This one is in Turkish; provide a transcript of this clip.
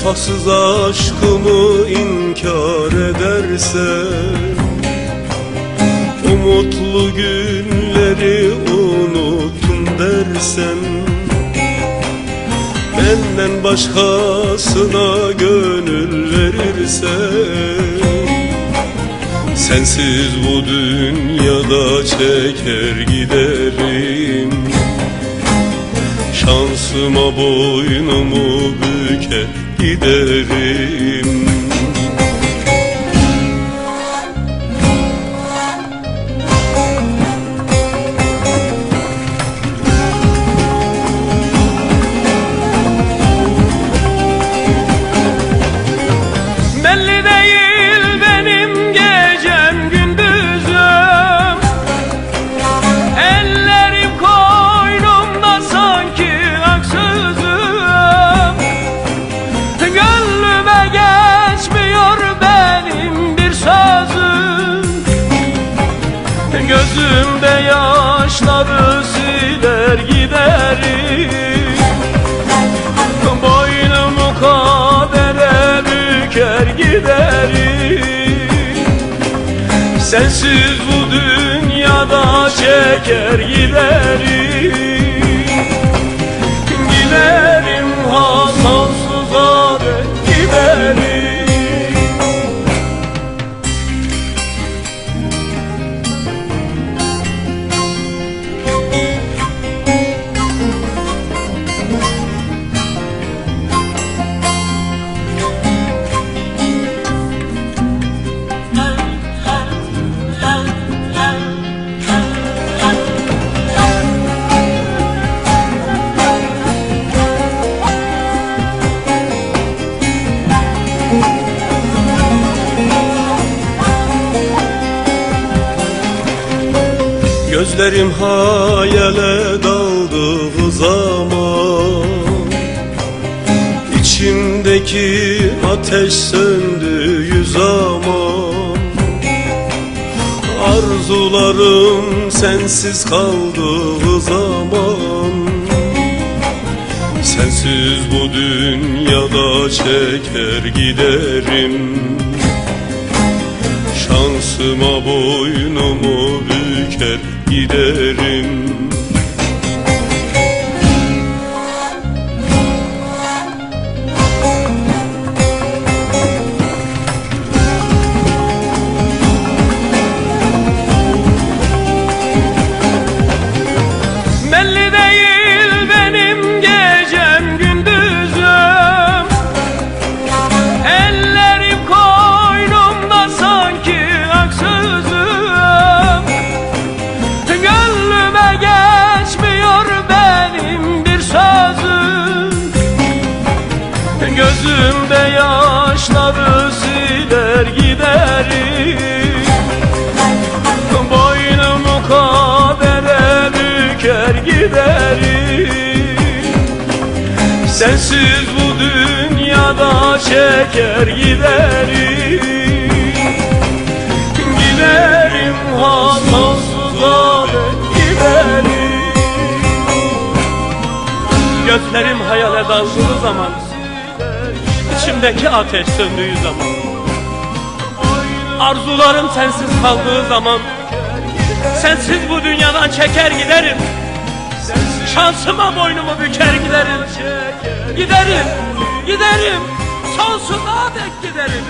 Vefasız aşkımı inkar edersen Umutlu günleri unuttum dersen Benden başkasına gönül verirsen Sensiz bu dünyada çeker giderim. Şansıma boynumu büker giderim Sensiz bu dünyada çeker giderim Gözlerim hayale daldığı zaman. İçimdeki ateş söndüğü zaman Arzularım sensiz kaldığı zaman. Sensiz bu dünyada çeker giderim. Şansıma boynumu giderim Gözümde yaşları siler giderim Boynumu kadere büker giderim Sensiz bu dünyada çeker giderim Giderim hatasıza dek giderim Gözlerim hayale daldığı zaman içimdeki ateş söndüğü zaman Arzularım sensiz kaldığı zaman Sensiz bu dünyadan çeker giderim Şansıma boynumu büker giderim Giderim, giderim Sonsuza dek giderim